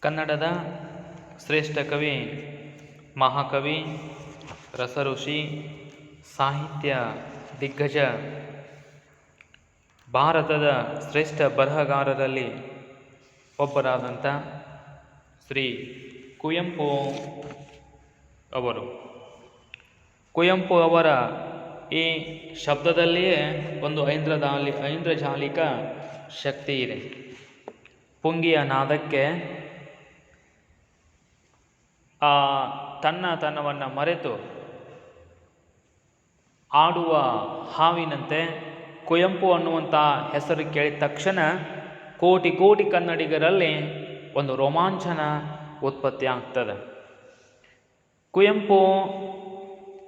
ಕನ್ನಡದ ಶ್ರೇಷ್ಠ ಕವಿ, ಮಹಾಕವಿ, ರಸಋಷಿ, ಸಾಹಿತ್ಯ ದಿಗ್ಗಜ, ಭಾರತದ ಶ್ರೇಷ್ಠ ಬರಹಗಾರರಲ್ಲಿ ಒಬ್ಬರಾದಂಥ ಶ್ರೀ ಕುವೆಂಪು ಅವರು. ಕುವೆಂಪು ಅವರ ಈ ಶಬ್ದದಲ್ಲಿಯೇ ಒಂದು ಐಂದ್ರದಾಲಿ ಐಂದ್ರಜಾಲಿಕ ಶಕ್ತಿ ಇದೆ. ಪುಂಗಿಯ ನಾದಕ್ಕೆ ಆ ತನ್ನ ತನ್ನತನವನ್ನು ಮರೆತು ಆಡುವ ಹಾವಿನಂತೆ ಕುವೆಂಪು ಅನ್ನುವಂಥ ಹೆಸರು ಕೇಳಿದ ತಕ್ಷಣ ಕೋಟಿ ಕೋಟಿ ಕನ್ನಡಿಗರಲ್ಲಿ ಒಂದು ರೋಮಾಂಚನ ಉತ್ಪತ್ತಿ ಆಗ್ತದೆ. ಕುವೆಂಪು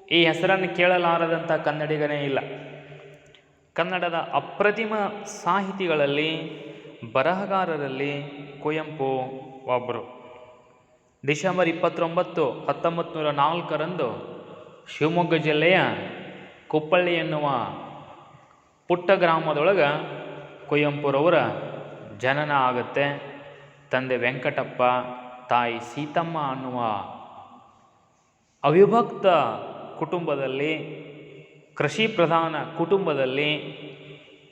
ಈ ಹೆಸರನ್ನು ಕೇಳಲಾರದಂಥ ಕನ್ನಡಿಗನೇ ಇಲ್ಲ. ಕನ್ನಡದ ಅಪ್ರತಿಮ ಸಾಹಿತಿಗಳಲ್ಲಿ ಬರಹಗಾರರಲ್ಲಿ ಕುವೆಂಪು ಒಬ್ಬರು ಡಿಸೆಂಬರ್ ಇಪ್ಪತ್ತೊಂಬತ್ತು ಹತ್ತೊಂಬತ್ತು ನೂರ ನಾಲ್ಕರಂದು ಶಿವಮೊಗ್ಗ ಜಿಲ್ಲೆಯ ಕುಪ್ಪಳ್ಳಿ ಎನ್ನುವ ಪುಟ್ಟ ಗ್ರಾಮದೊಳಗೆ ಕುವೆಂಪುರವರ ಜನನ ಆಗುತ್ತೆ. ತಂದೆ ವೆಂಕಟಪ್ಪ, ತಾಯಿ ಸೀತಮ್ಮ ಅನ್ನುವ ಅವಿಭಕ್ತ ಕುಟುಂಬದಲ್ಲಿ, ಕೃಷಿ ಪ್ರಧಾನ ಕುಟುಂಬದಲ್ಲಿ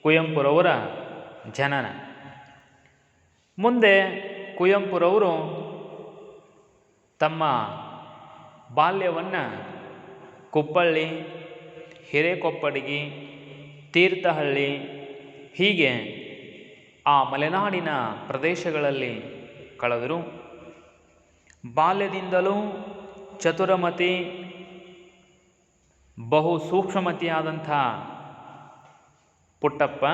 ಕುವೆಂಪುರವರ ಜನನ. ಮುಂದೆ ಕುವೆಂಪುರವರು ತಮ್ಮ ಬಾಲ್ಯವನ್ನು ಕುಪ್ಪಳ್ಳಿ, ಹಿರೇಕೊಪ್ಪಡಿಗಿ, ತೀರ್ಥಹಳ್ಳಿ, ಹೀಗೆ ಆ ಮಲೆನಾಡಿನ ಪ್ರದೇಶಗಳಲ್ಲಿ ಕಳೆದರು. ಬಾಲ್ಯದಿಂದಲೂ ಚತುರಮತಿ, ಬಹು ಸೂಕ್ಷ್ಮಮತಿಯಾದಂಥ ಪುಟ್ಟಪ್ಪ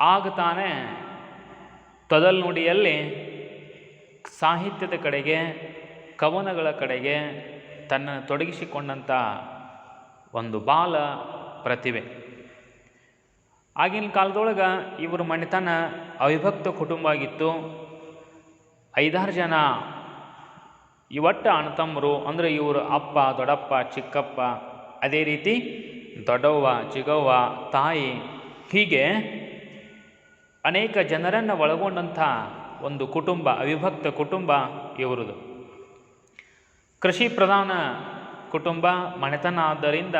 ಆಗ ತಾನೇ ತೊದಲ್ನುಡಿಯಲ್ಲಿ ಸಾಹಿತ್ಯದ ಕಡೆಗೆ, ಕವನಗಳ ಕಡೆಗೆ ತನ್ನನ್ನು ತೊಡಗಿಸಿಕೊಂಡಂಥ ಒಂದು ಬಾಲ ಪ್ರತಿಭೆ. ಆಗಿನ ಕಾಲದೊಳಗೆ ಇವರು ಮನೆತನ ಅವಿಭಕ್ತ ಕುಟುಂಬ ಆಗಿತ್ತು. ಐದಾರು ಜನ ಇವಟ್ಟ ಅಣ್ಣತಮ್ಮರು, ಅಂದರೆ ಇವರು ಅಪ್ಪ, ದೊಡ್ಡಪ್ಪ, ಚಿಕ್ಕಪ್ಪ, ಅದೇ ರೀತಿ ದೊಡ್ಡವ್ವ, ಚಿಗವ್ವ, ತಾಯಿ ಹೀಗೆ ಅನೇಕ ಜನರನ್ನು ಒಳಗೊಂಡಂಥ ಒಂದು ಕುಟುಂಬ, ಅವಿಭಕ್ತ ಕುಟುಂಬ ಇವರದು. ಕೃಷಿ ಪ್ರಧಾನ ಕುಟುಂಬ ಮನೆತನ ಆದ್ದರಿಂದ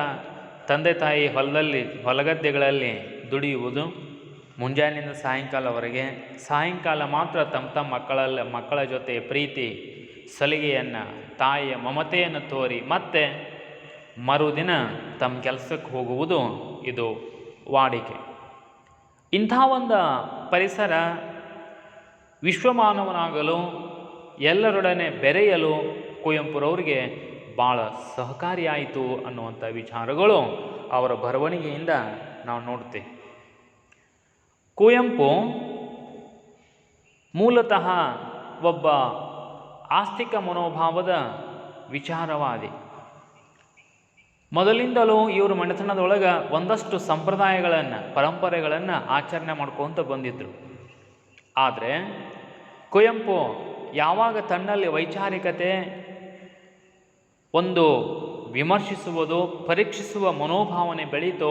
ತಂದೆ ತಾಯಿ ಹೊಲದಲ್ಲಿ, ಹೊಲಗದ್ದೆಗಳಲ್ಲಿ ದುಡಿಯುವುದು, ಮುಂಜಾನೆಯಿಂದ ಸಾಯಂಕಾಲವರೆಗೆ ಸಾಯಂಕಾಲ ಮಾತ್ರ ತಮ್ಮ ತಮ್ಮ ಮಕ್ಕಳಲ್ಲ, ಮಕ್ಕಳ ಜೊತೆ ಪ್ರೀತಿ, ಸಲಿಗೆಯನ್ನು, ತಾಯಿಯ ಮಮತೆಯನ್ನು ತೋರಿ ಮತ್ತೆ ಮರುದಿನ ತಮ್ಮ ಕೆಲಸಕ್ಕೆ ಹೋಗುವುದು ಇದು ವಾಡಿಕೆ. ಇಂಥ ಒಂದು ಪರಿಸರ ವಿಶ್ವಮಾನವನಾಗಲು, ಎಲ್ಲರೊಡನೆ ಬೆರೆಯಲು ಕುವೆಂಪುರವರಿಗೆ ಭಾಳ ಸಹಕಾರಿಯಾಯಿತು ಅನ್ನುವಂಥ ವಿಚಾರಗಳು ಅವರ ಬರವಣಿಗೆಯಿಂದ ನಾವು ನೋಡ್ತೇವೆ. ಕುವೆಂಪು ಮೂಲತಃ ಒಬ್ಬ ಆಸ್ತಿಕ ಮನೋಭಾವದ ವಿಚಾರವಾದಿ. ಮೊದಲಿಂದಲೂ ಇವರು ಮನೆತನದೊಳಗೆ ಒಂದಷ್ಟು ಸಂಪ್ರದಾಯಗಳನ್ನು, ಪರಂಪರೆಗಳನ್ನು ಆಚರಣೆ ಮಾಡ್ಕೊತ ಬಂದಿದ್ದರು ಆದರೆ ಕುವೆಂಪು ಯಾವಾಗ ತನ್ನಲ್ಲಿ ವೈಚಾರಿಕತೆ ಒಂದು ವಿಮರ್ಶಿಸುವುದು, ಪರೀಕ್ಷಿಸುವ ಮನೋಭಾವನೆ ಬೆಳೀತೋ,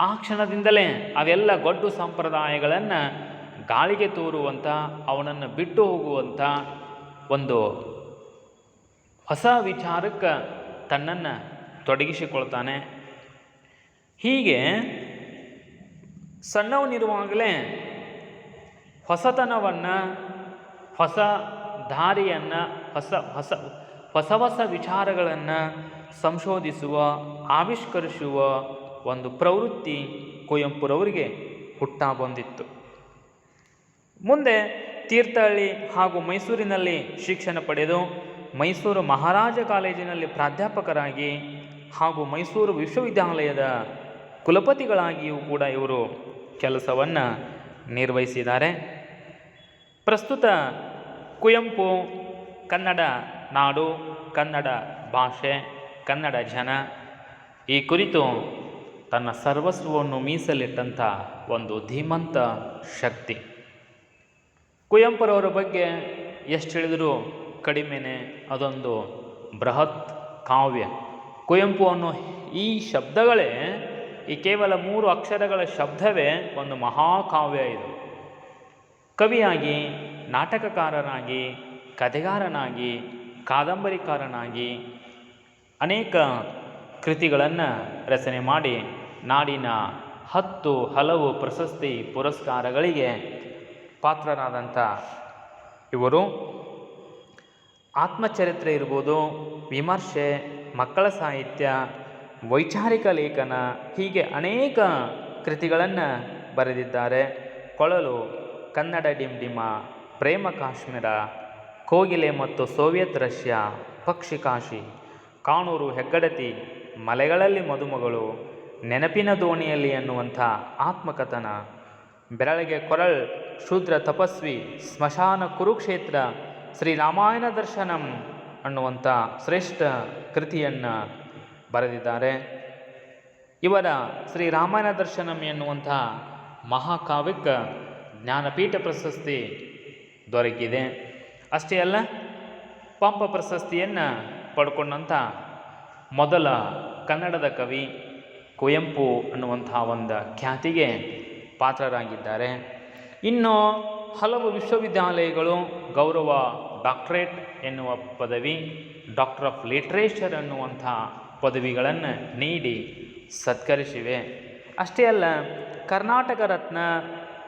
ಆ ಕ್ಷಣದಿಂದಲೇ ಅವೆಲ್ಲ ಗೊಡ್ಡು ಸಂಪ್ರದಾಯಗಳನ್ನು ಗಾಳಿಗೆ ತೋರುವಂಥ, ಅವನನ್ನು ಬಿಟ್ಟು ಹೋಗುವಂಥ ಒಂದು ಹೊಸ ವಿಚಾರಕ್ಕೆ ತನ್ನನ್ನು ತೊಡಗಿಸಿಕೊಳ್ತಾನೆ. ಹೀಗೆ ಸಣ್ಣವನಿರುವಾಗಲೇ ಹೊಸತನವನ್ನು ಹೊಸ ದಾರಿಯನ್ನು ಹೊಸ ಹೊಸ ಹೊಸ ಹೊಸ ವಿಚಾರಗಳನ್ನು ಸಂಶೋಧಿಸುವ, ಆವಿಷ್ಕರಿಸುವ ಒಂದು ಪ್ರವೃತ್ತಿ ಕುವೆಂಪುರವರಿಗೆ ಹುಟ್ಟ ಬಂದಿತ್ತು. ಮುಂದೆ ತೀರ್ಥಹಳ್ಳಿ ಹಾಗೂ ಮೈಸೂರಿನಲ್ಲಿ ಶಿಕ್ಷಣ ಪಡೆದು ಮೈಸೂರು ಮಹಾರಾಜ ಕಾಲೇಜಿನಲ್ಲಿ ಪ್ರಾಧ್ಯಾಪಕರಾಗಿ ಹಾಗೂ ಮೈಸೂರು ವಿಶ್ವವಿದ್ಯಾಲಯದ ಕುಲಪತಿಗಳಾಗಿಯೂ ಕೂಡ ಇವರು ಕೆಲಸವನ್ನು ನಿರ್ವಹಿಸಿದ್ದಾರೆ. ಪ್ರಸ್ತುತ ಕುವೆಂಪು, ಕನ್ನಡ ನಾಡು, ಕನ್ನಡ ಭಾಷೆ, ಕನ್ನಡ ಜನ, ಈ ಕುರಿತು ತನ್ನ ಸರ್ವಸ್ವವನ್ನು ಮೀಸಲಿಟ್ಟಂಥ ಒಂದು ಧೀಮಂತ ಶಕ್ತಿ. ಕುವೆಂಪುರವರ ಬಗ್ಗೆ ಎಷ್ಟು ಹೇಳಿದರೂ ಕಡಿಮೆನೆ, ಅದೊಂದು ಬೃಹತ್ ಕಾವ್ಯ. ಕುವೆಂಪು ಅನ್ನೋ ಈ ಶಬ್ದಗಳೇ ಈ ಕೇವಲ ಮೂರು ಅಕ್ಷರಗಳ ಶಬ್ದವೇ ಒಂದು ಮಹಾಕಾವ್ಯ ಇದು. ಕವಿಯಾಗಿ, ನಾಟಕಕಾರನಾಗಿ, ಕಥೆಗಾರನಾಗಿ, ಕಾದಂಬರಿಕಾರನಾಗಿ ಅನೇಕ ಕೃತಿಗಳನ್ನು ರಚನೆ ಮಾಡಿ ನಾಡಿನ ಹತ್ತು ಹಲವು ಪ್ರಶಸ್ತಿ ಪುರಸ್ಕಾರಗಳಿಗೆ ಪಾತ್ರರಾದಂಥ ಇವರು. ಆತ್ಮಚರಿತ್ರೆ ಇರ್ಬೋದು, ವಿಮರ್ಶೆ, ಮಕ್ಕಳ ಸಾಹಿತ್ಯ, ವೈಚಾರಿಕ ಲೇಖನ ಹೀಗೆ ಅನೇಕ ಕೃತಿಗಳನ್ನು ಬರೆದಿದ್ದಾರೆ. ಕೊಳಲು ಕನ್ನಡ ಡಿಂಡಿಮ, ಪ್ರೇಮ ಕಾಶ್ಮೀರ, ಕೋಗಿಲೆ ಮತ್ತು ಸೋವಿಯತ್ ರಷ್ಯಾ, ಪಕ್ಷಿ ಕಾಶಿ, ಕಾಣೂರು, ಹೆಗ್ಗಡತಿ, ಮಲೆಗಳಲ್ಲಿ ಮದುಮಗಳು, ನೆನಪಿನ ದೋಣಿಯಲ್ಲಿ ಎನ್ನುವಂಥ ಆತ್ಮಕಥನ, ಬೆರಳಿಗೆ ಕೊರಳ್, ಶೂದ್ರ ತಪಸ್ವಿ, ಸ್ಮಶಾನ ಕುರುಕ್ಷೇತ್ರ, ಶ್ರೀ ರಾಮಾಯಣ ದರ್ಶನಂ ಅನ್ನುವಂಥ ಶ್ರೇಷ್ಠ ಕೃತಿಯನ್ನು ಬರೆದಿದ್ದಾರೆ. ಇವರ ಶ್ರೀ ರಾಮಾಯಣ ದರ್ಶನಂ ಎನ್ನುವಂಥ ಮಹಾಕಾವ್ಯಕ್ಕೆ ಜ್ಞಾನಪೀಠ ಪ್ರಶಸ್ತಿ ದೊರಕಿದೆ. ಅಷ್ಟೇ ಅಲ್ಲ, ಪಂಪ ಪ್ರಶಸ್ತಿಯನ್ನು ಪಡ್ಕೊಂಡಂಥ ಮೊದಲ ಕನ್ನಡದ ಕವಿ ಕುವೆಂಪು ಅನ್ನುವಂಥ ಒಂದು ಖ್ಯಾತಿಗೆ ಪಾತ್ರರಾಗಿದ್ದಾರೆ. ಇನ್ನು ಹಲವು ವಿಶ್ವವಿದ್ಯಾಲಯಗಳು ಗೌರವ ಡಾಕ್ಟ್ರೇಟ್ ಎನ್ನುವ ಪದವಿ, ಡಾಕ್ಟರ್ ಆಫ್ ಲಿಟ್ರೇಚರ್ ಅನ್ನುವಂಥ ಪದವಿಗಳನ್ನು ನೀಡಿ ಸತ್ಕರಿಸಿವೆ. ಅಷ್ಟೇ ಅಲ್ಲ, ಕರ್ನಾಟಕ ರತ್ನ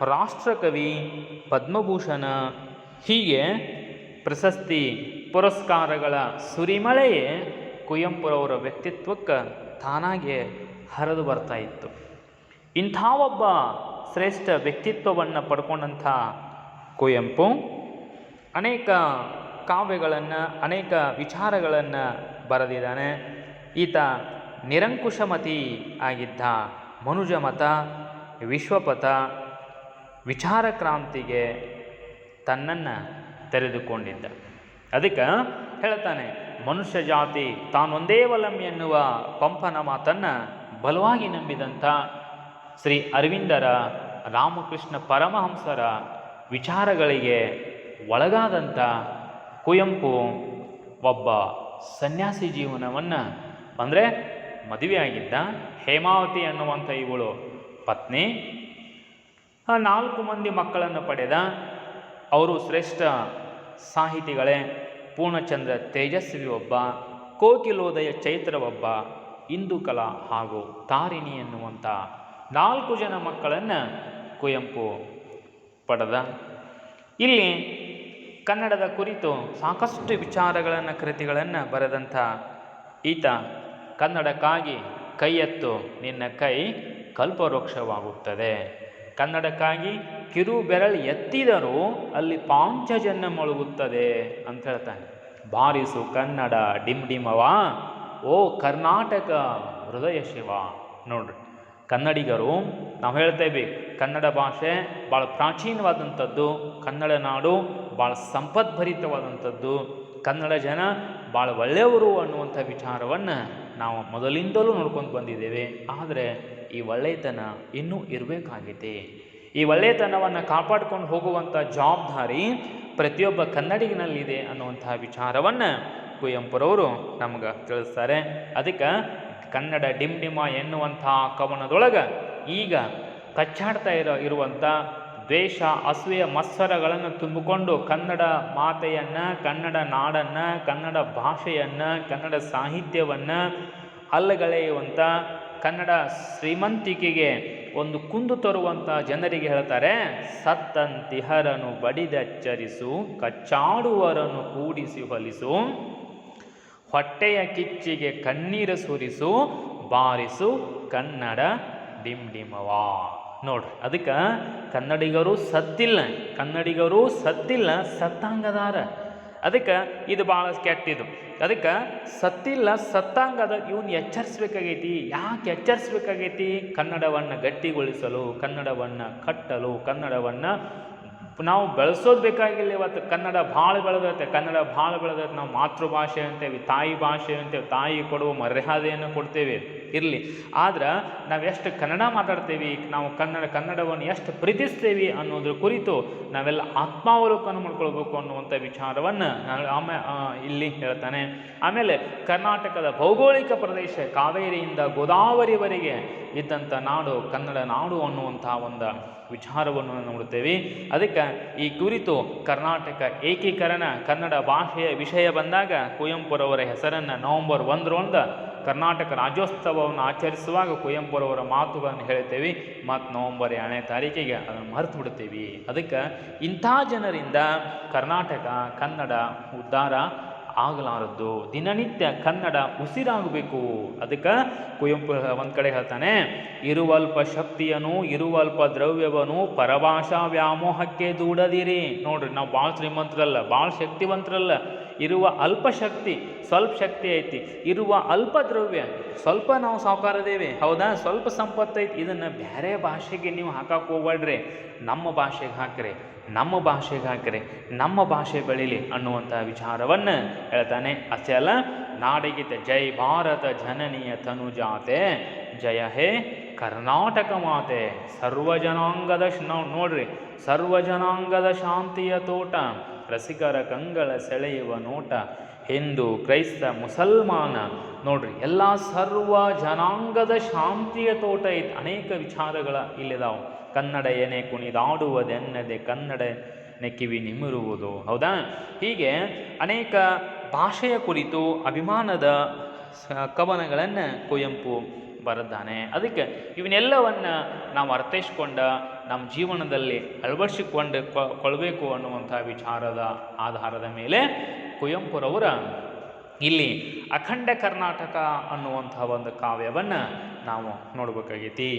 ರಾಷ್ಟ್ರಕವಿ ಪದ್ಮಭೂಷಣ. ಹೀಗೆ ಪ್ರಶಸ್ತಿ ಪುರಸ್ಕಾರಗಳ ಸುರಿಮಳೆಯೇ ಕುವೆಂಪುರವರ ವ್ಯಕ್ತಿತ್ವಕ್ಕೆ ತಾನಾಗೆ ಹರಿದು ಬರ್ತಾ ಇತ್ತು. ಇಂಥ ಒಬ್ಬ ಶ್ರೇಷ್ಠ ವ್ಯಕ್ತಿತ್ವವನ್ನು ಪಡ್ಕೊಂಡಂಥ ಕುವೆಂಪು ಅನೇಕ ಕಾವ್ಯಗಳನ್ನು, ಅನೇಕ ವಿಚಾರಗಳನ್ನು ಬರೆದಿದ್ದಾನೆ. ಈತ ನಿರಂಕುಶಮತಿ ಆಗಿದ್ದ ಮನುಜಮತ, ವಿಶ್ವಪಥ ವಿಚಾರ ಕ್ರಾಂತಿಗೆ ತನ್ನನ್ನು ತೆರೆದುಕೊಂಡಿದ್ದ. ಅದಕ್ಕೆ ಹೇಳ್ತಾನೆ, ಮನುಷ್ಯ ಜಾತಿ ತಾನೊಂದೇ ವಲಂ ಎನ್ನುವ ಪಂಪನ ಮಾತನ್ನು ಬಲವಾಗಿ ನಂಬಿದಂಥ ಶ್ರೀ ಅರವಿಂದರ ರಾಮಕೃಷ್ಣ ಪರಮಹಂಸರ ವಿಚಾರಗಳಿಗೆ ಒಳಗಾದಂಥ ಕುವೆಂಪು ಒಬ್ಬ ಸನ್ಯಾಸಿ ಜೀವನವನ್ನು ಅಂದರೆ ಮದುವೆಯಾಗಿದ್ದ ಹೇಮಾವತಿ ಅನ್ನುವಂಥ ಇವಳು. ಪತ್ನಿ ಆ ನಾಲ್ಕು ಮಂದಿ ಮಕ್ಕಳನ್ನು ಪಡೆದ ಅವರು ಶ್ರೇಷ್ಠ ಸಾಹಿತಿಗಳೇ. ಪೂರ್ಣಚಂದ್ರ ತೇಜಸ್ವಿ ಒಬ್ಬ, ಕೋಕಿಲೋದಯ ಚೈತ್ರ ಒಬ್ಬ ಇಂದುಕಲಾ ಹಾಗೂ ತಾರಿಣಿ ಎನ್ನುವಂಥ ನಾಲ್ಕು ಜನ ಮಕ್ಕಳನ್ನು ಕುವೆಂಪು ಪಡೆದ. ಇಲ್ಲಿ ಕನ್ನಡದ ಕುರಿತು ಸಾಕಷ್ಟು ವಿಚಾರಗಳನ್ನು, ಕೃತಿಗಳನ್ನು ಬರೆದಂಥ ಈತ ಕನ್ನಡಕ್ಕಾಗಿ ಕೈ ಎತ್ತು ನಿನ್ನ ಕೈ ಕಲ್ಪವೃಕ್ಷವಾಗುತ್ತದೆ. ಕನ್ನಡಕ್ಕಾಗಿ ಕಿರು ಬೆರಳು ಎತ್ತಿದರೂ ಅಲ್ಲಿ ಪಾಂಚಜನ್ಯ ಮೊಳಗುತ್ತದೆ ಅಂತ ಹೇಳ್ತಾನೆ. ಬಾರಿಸು ಕನ್ನಡ ಡಿಮ್ ಡಿಮವ, ಓ ಕರ್ನಾಟಕ ಹೃದಯ ಶಿವ. ನೋಡ್ರಿ, ಕನ್ನಡಿಗರು ನಾವು ಹೇಳ್ತೇವೆ ಕನ್ನಡ ಭಾಷೆ ಭಾಳ ಪ್ರಾಚೀನವಾದಂಥದ್ದು, ಕನ್ನಡ ನಾಡು ಭಾಳ ಸಂಪದ್ಭರಿತವಾದಂಥದ್ದು, ಕನ್ನಡ ಜನ ಭಾಳ ಒಳ್ಳೆಯವರು ಅನ್ನುವಂಥ ವಿಚಾರವನ್ನು ನಾವು ಮೊದಲಿಂದಲೂ ನೋಡ್ಕೊಂಡು ಬಂದಿದ್ದೇವೆ. ಆದರೆ ಈ ಒಳ್ಳೆಯತನ ಇನ್ನೂ ಇರಬೇಕಾಗಿದೆ. ಈ ಒಳ್ಳೆಯತನವನ್ನು ಕಾಪಾಡ್ಕೊಂಡು ಹೋಗುವಂಥ ಜವಾಬ್ದಾರಿ ಪ್ರತಿಯೊಬ್ಬ ಕನ್ನಡಿಗನಲ್ಲಿದೆ ಅನ್ನುವಂತಹ ವಿಚಾರವನ್ನು ಕುವೆಂಪುರವರು ನಮ್ಗೆ ತಿಳಿಸ್ತಾರೆ. ಅದಕ್ಕೆ ಕನ್ನಡ ಡಿಮ್ ಡಿಮ ಎನ್ನುವಂಥ ಕವನದೊಳಗೆ ಈಗ ಕಚ್ಚಾಡ್ತಾ ಇರೋ ಇರುವಂಥ ದ್ವೇಷ, ಅಸೂಯ, ಮತ್ಸರಗಳನ್ನು ತುಂಬಿಕೊಂಡು ಕನ್ನಡ ಮಾತೆಯನ್ನು, ಕನ್ನಡ ನಾಡನ್ನು, ಕನ್ನಡ ಭಾಷೆಯನ್ನು, ಕನ್ನಡ ಸಾಹಿತ್ಯವನ್ನು ಅಲ್ಲಗಳೆಯುವಂಥ ಕನ್ನಡ ಶ್ರೀಮಂತಿಕೆಗೆ ಒಂದು ಕುಂದು ತರುವಂಥ ಜನರಿಗೆ ಹೇಳ್ತಾರೆ ಸತ್ತಂತಿಹರನು ಬಡಿದಚ್ಚರಿಸು ಕಚ್ಚಾಡುವರನ್ನು ಕೂಡಿಸಿ ಹೊಲಿಸು, ಹೊಟ್ಟೆಯ ಕಿಚ್ಚಿಗೆ ಕಣ್ಣೀರು ಸುರಿಸು, ಬಾರಿಸು ಕನ್ನಡ ಡಿಮ್ ಡಿಮವಾ ನೋಡ್ರಿ, ಅದಕ್ಕೆ ಕನ್ನಡಿಗರು ಸತ್ತಿಲ್ಲ ಕನ್ನಡಿಗರು ಸತ್ತಿಲ್ಲ, ಸತ್ತಾಂಗದಾರ. ಅದಕ್ಕೆ ಇದು ಭಾಳ ಕೆಟ್ಟಿದ್ದು. ಅದಕ್ಕೆ ಸತ್ತಿಲ್ಲ, ಸತ್ತಾಂಗದ ಇವನು ಎಚ್ಚರಿಸ್ಬೇಕಾಗೈತಿ. ಯಾಕೆ ಎಚ್ಚರಿಸ್ಬೇಕಾಗೈತಿ? ಕನ್ನಡವನ್ನು ಗಟ್ಟಿಗೊಳಿಸಲು, ಕನ್ನಡವನ್ನು ಕಟ್ಟಲು, ಕನ್ನಡವನ್ನು ನಾವು ಬೆಳೆಸೋದು ಬೇಕಾಗಿಲ್ಲ ಇವತ್ತು. ಕನ್ನಡ ಭಾಳ ಬೆಳೆದೈತೆ. ಕನ್ನಡ ಭಾಳ ಬೆಳೆದೈತೆ. ನಾವು ಮಾತೃಭಾಷೆ ಅಂತೇವೆ, ತಾಯಿ ಭಾಷೆ ಅಂತೇವೆ, ತಾಯಿ ಕೊಡುವ ಮರ್ಯಾದೆಯನ್ನು ಕೊಡ್ತೇವೆ. ಇರಲಿ. ಆದ್ರೆ ನಾವು ಎಷ್ಟು ಕನ್ನಡ ಮಾತಾಡ್ತೇವೆ, ನಾವು ಕನ್ನಡ, ಕನ್ನಡವನ್ನು ಎಷ್ಟು ಪ್ರೀತಿಸ್ತೇವೆ ಅನ್ನೋದ್ರ ಕುರಿತು ನಾವೆಲ್ಲ ಆತ್ಮಾವಲೋಕನ ಮಾಡ್ಕೊಳ್ಬೇಕು ಅನ್ನುವಂಥ ವಿಚಾರವನ್ನು ನಾನು ಆಮೇ ಇಲ್ಲಿ ಹೇಳ್ತಾನೆ. ಆಮೇಲೆ ಕರ್ನಾಟಕದ ಭೌಗೋಳಿಕ ಪ್ರದೇಶ ಕಾವೇರಿಯಿಂದ ಗೋದಾವರಿವರೆಗೆ ಇದ್ದಂಥ ನಾಡು ಕನ್ನಡ ನಾಡು ಅನ್ನುವಂಥ ಒಂದು ವಿಚಾರವನ್ನು ನೋಡುತ್ತೇವೆ ಅದಕ್ಕೆ ಈ ಕುರಿತು ಕರ್ನಾಟಕ ಏಕೀಕರಣ ಕನ್ನಡ ಭಾಷೆಯ ವಿಷಯ ಬಂದಾಗ ಕುವೆಂಪುರವರ ಹೆಸರನ್ನು ನವೆಂಬರ್ ಒಂದರಂದು ಕರ್ನಾಟಕ ರಾಜ್ಯೋತ್ಸವವನ್ನು ಆಚರಿಸುವಾಗ ಕುವೆಂಪುರವರ ಮಾತುಗಳನ್ನು ಹೇಳ್ತೇವೆ ಮತ್ತು ನವೆಂಬರ್ ಎರಡನೇ ತಾರೀಕಿಗೆ ಅದನ್ನು ಮರೆತು ಬಿಡ್ತೀವಿ ಅದಕ್ಕೆ ಇಂಥ ಜನರಿಂದ ಕರ್ನಾಟಕ, ಕನ್ನಡ ಉದ್ಧಾರ ಆಗಲಾರದ್ದು. ದಿನನಿತ್ಯ ಕನ್ನಡ ಉಸಿರಾಗಬೇಕು. ಅದಕ್ಕೆ ಕುವೆಂಪು ಒಂದು ಕಡೆ ಹೇಳ್ತಾನೆ, ಇರುವಲ್ಪ ಶಕ್ತಿಯನು, ಇರುವಲ್ಪ ದ್ರವ್ಯವನು ಪರಭಾಷಾ ವ್ಯಾಮೋಹಕ್ಕೆ ದೂಡದಿರಿ. ನೋಡ್ರಿ, ನಾವು ಭಾಳ ಶ್ರೀಮಂತರಲ್ಲ ಭಾಳ ಶಕ್ತಿವಂತರಲ್ಲ. ಇರುವ ಅಲ್ಪ ಶಕ್ತಿ ಸ್ವಲ್ಪ ಶಕ್ತಿ ಐತಿ. ಇರುವ ಅಲ್ಪ ದ್ರವ್ಯ ಸ್ವಲ್ಪ ನಾವು ಸಾವುಕಾರದೇವೆ. ಹೌದಾ? ಸ್ವಲ್ಪ ಸಂಪತ್ತು ಐತಿ. ಇದನ್ನು ಬೇರೆ ಭಾಷೆಗೆ ನೀವು ಹಾಕಕ್ಕೆ ಹೋಗ್ಬೇಡ್ರಿ ನಮ್ಮ ಭಾಷೆಗೆ ಹಾಕ್ರಿ. ನಮ್ಮ ಭಾಷೆಗೆ ಹಾಕ್ರಿ. ನಮ್ಮ ಭಾಷೆ ಬೆಳೀಲಿ ಅನ್ನುವಂಥ ವಿಚಾರವನ್ನು ಹೇಳ್ತಾನೆ. ಅಷ್ಟೇ ಅಲ್ಲ, ನಾಡಿಗಿತ ಜೈ ಭಾರತ ಜನನೀಯ ತನುಜಾತೆ. ಜಯ ಹೇ ಕರ್ನಾಟಕ ಮಾತೆ. ಸರ್ವ ಜನಾಂಗದ ಶ್- ನಾವು ನೋಡ್ರಿ. ಸರ್ವ ಜನಾಂಗದ ಶಾಂತಿಯ ತೋಟ. ರಸಿಕರ ಕಂಗಳ ಸೆಳೆಯುವ ನೋಟ. ಹಿಂದೂ ಕ್ರೈಸ್ತ ಮುಸಲ್ಮಾನ. ನೋಡ್ರಿ, ಎಲ್ಲ ಸರ್ವ ಜನಾಂಗದ ಶಾಂತಿಯ ತೋಟ ಐತೆ ಅನೇಕ ವಿಚಾರಗಳ ಇಲ್ಲಿದಾವು. ಕನ್ನಡ ಏನೇ ಕುಣಿದಾಡುವುದೆನ್ನದೆ ಕನ್ನಡ ನೆಕ್ಕಿವಿ ನಿಮಿರುವುದು. ಹೌದಾ? ಹೀಗೆ ಅನೇಕ ಭಾಷೆಯ ಕುರಿತು, ಅಭಿಮಾನದ ಕವನಗಳನ್ನು ಕುವೆಂಪು ಬರೆದಾನೆ ಅದಕ್ಕೆ ಇವನ್ನೆಲ್ಲವನ್ನು ನಾವು ಅರ್ಥೈಸ್ಕೊಂಡ ನಮ್ಮ ಜೀವನದಲ್ಲಿ ಅಳವಡಿಸಿಕೊಂಡು ಕೊಳ್ಬೇಕು ಅನ್ನುವಂಥ ವಿಚಾರದ ಆಧಾರದ ಮೇಲೆ ಕುವೆಂಪುರವರ ಇಲ್ಲಿ ಅಖಂಡ ಕರ್ನಾಟಕ ಅನ್ನುವಂಥ ಒಂದು ಕಾವ್ಯವನ್ನು ನಾವು ನೋಡಬೇಕಾಗೈತಿ.